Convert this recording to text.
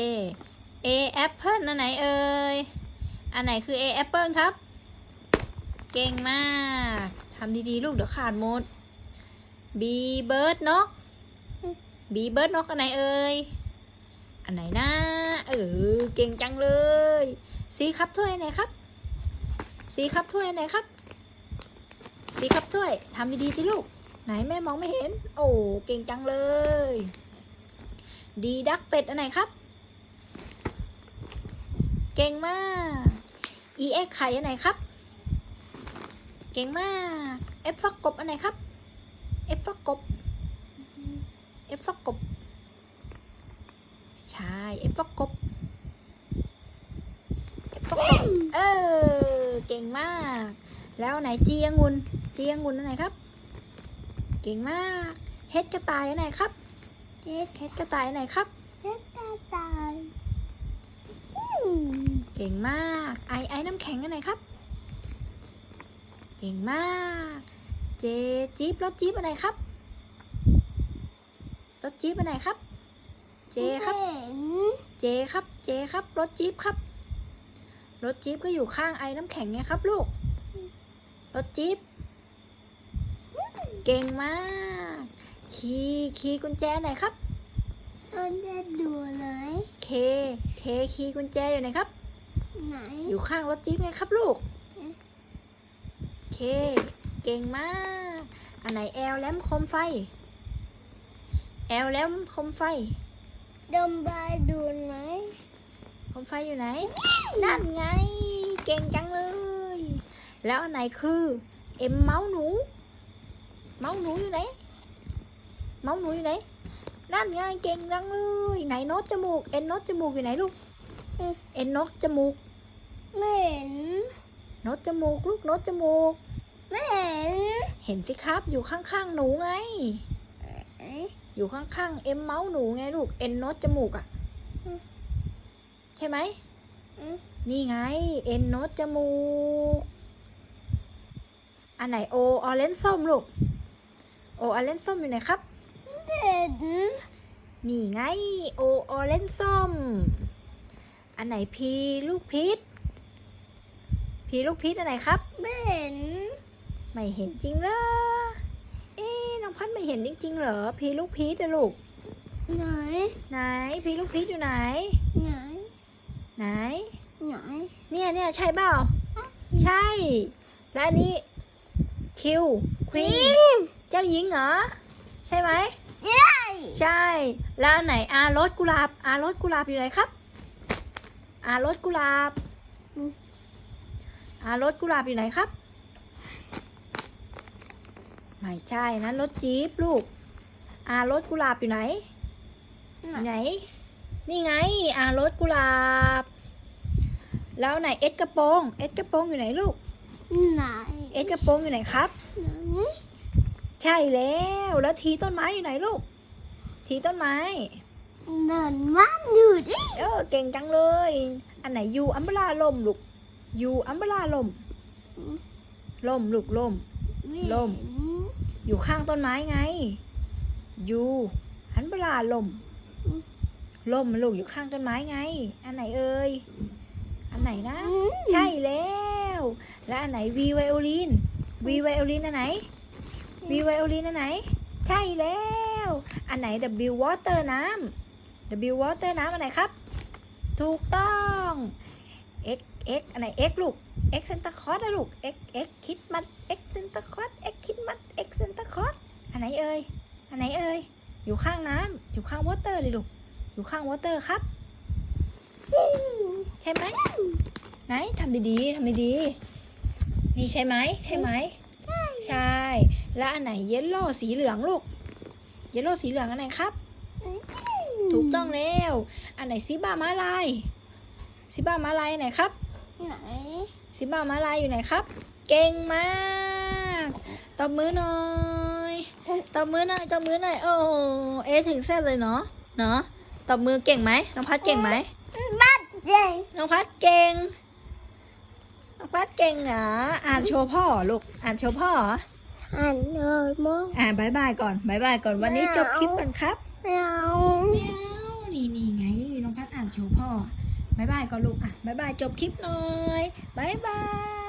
A A apple อันไหนเอ่ย อันไหนคือ A apple ครับ เก่งมากทำดีๆ ลูกเดี๋ยวขาดหมด B bird นก B bird นกอันไหนเอ่ย อันไหนนะเออเก่งจังเลยสีครับถ้วยไหนครับสีครับถ้วยไหนครับสีครับถ้วยทำดีๆสิลูก ไหนแม่มองไม่เห็น โอ้เก่งจังเลยดีดักเป็ดอันไหนครับ เก่งมาก e x ไข่อันไหนครับ เก่งมาก f ฟักกบอันไหนครับ f ฟักกบ f ฟักกบ ใช่ f ฟักกบ f ฟักกบ เออ เก่งมาก แล้วไหนจีองุนจีองุนอันไหนครับ เก่งมากเฮ็ดกระต่ายอันไหนครับเจ็ดเฮ็ดกระต่ายอันไหนครับเจ็ดตาตาย เก่งมาก ไอไอน้ำแข็งอันไหนครับ เก่งมาก เจจี๊บรถจี๊บอันไหนครับ รถจี๊บอันไหนครับ เจครับเห็นเจครับ เจครับ รถจี๊บครับ รถจี๊บก็อยู่ข้างไอ้น้ำแข็งไงครับ ลูก รถจี๊บ เก่งมาก คีย์คีย์กุญแจไหนครับ เราจะดูเลย เค เคคีย์กุญแจอยู่ไหนครับ ไหน อยู่ข้างรถจี๊บไงครับลูกเอ๊ะเค เก่งมาก อันไหนแอลแลมคมไฟ แอลแลมคมไฟ ดมบายดูไหมคมไฟอยู่ไหน นั่นไง เก่งจังเลย แล้วอันไหนคือ เอ็มเมาส์หนู เมาส์หนูอยู่ไหน เมาส์หนูอยู่ไหน นั่นไงเก่งจังเลยไหนโน้ตจมูก เอ็นโน้ตจมูกอยู่ไหนลูก เอ็นโน้ตจมูก ไม่เห็นโน้ตจมูก ลูกโน้ตจมูก ไม่เห็น เห็นสิครับ อยู่ข้างๆหนูไงเอ๊ะอยู่ข้างๆเอ็มเมาส์หนูไงลูก เอ็นโนตจมูกอะ่ะอืมใช่ไหมอืมนี่ไง เอ็นโนตจมูก อันไหนโอออเรนส้มลูก โอออเรนส้มอยู่ไหนครับไม่เห็ นนี่ไง โอออเรนส้ม อันไหนพีลูกพีชพีลูกพีชอันไหนครับ ไม่เห็น ไม่เห็นจริงเหรอ เอ๊ะน้องพัดไม่เห็นจริงๆเหรอ พีลูกพีชอะลูก ไหน ไหน พีลูกพีชอยู่ไหน ไหน ไหน ไหน เนี่ยเนี่ยใช่เปล่า ใช่ และอันนี้คิวควีนเจ้าหญิงเหรอ ใช่ไหม ใช่ใช่ แล้วอันไหนอารสกุหลาบ อารสกุหลาบอยู่ไหนครับ อารสกุหลาบ อารสกุหลาบอยู่ไหนครับ ไม่ใช่นะรถจี๊ปลูก อารสกุหลาบอยู่ไหนอยู่ไหน นี่ไง อารสกุหลาบ แล้วไหนเอ็ดกระโปรง เอ็ดกระโปรงอยู่ไหนลูก ไหน เอ็ดกระโปรงอยู่ไหนครับไหน ใช่แล้ว แล้วทีต้นไม้อยู่ไหนลูก ทีต้นไม้เดินบ้านอยู่ดิเออเก่งจังเลย อันไหนยูอัมเบลาลมลูกยูอัมเบลาลมลมลูกลมลม อยู่ข้างต้นไม้ไงยูอันเบลาลมลมลูกอยู่ข้างต้นไม้ไง อันไหนเอ่ยอันไหนนะ ใช่แล้ว และอันไหนวีไวโอลินวีไวโอลินอันไหน วีไวโอลินอันไหน ใช่แล้ว อันไหน W water น้ำ W water น้ำอันไหนครับ ถูกต้อง X X อันไหน X ลูก X Santa Claus นะลูก X X คิดมัด X Santa Claus X คิดมัด X Santa Claus อันไหนเอ่ย อันไหนเอ่ย อยู่ข้างน้ำ อยู่ข้าง water เลยลูก อยู่ข้าง water ครับ ใช่ไหมไหนทำดีๆทำดีๆนี่ใช่ไหม ใช่ไหม ใช่ แล้วอันไหนเยลโล่สีเหลืองลูก เยลโล่สีเหลืองอันไหนครับ ถูกต้องแล้ว อันไหนซิบ้าม้าลายซิบ้าม้าลายอันไหนครับ ไหนซิบ้าม้าลายอยู่ไหนครับ เก่งมากตบมือหน่อยตบมือหน่อยตบมือหน่อย โอ้เอะถึงเส้นเลยเนาะ เนาะตบมือเก่งไหมน้องพัดเก่งไหมบ้านเจ๊งน้องพัดเก่งน้องพัดเก่งเหรออ่านโชว์พ่อเหรอลูก อ่านโชว์พ่อเหร อหันเลยมั้งอ่าบายบายก่อนบายบายก่อนวันนี้จบคลิปกันครับไม่เอาไม่เอานี่นี่ไงน้องพัดอ่านบายบายก่อนลูกอะบายบายจบคลิปหน่อยบายบาย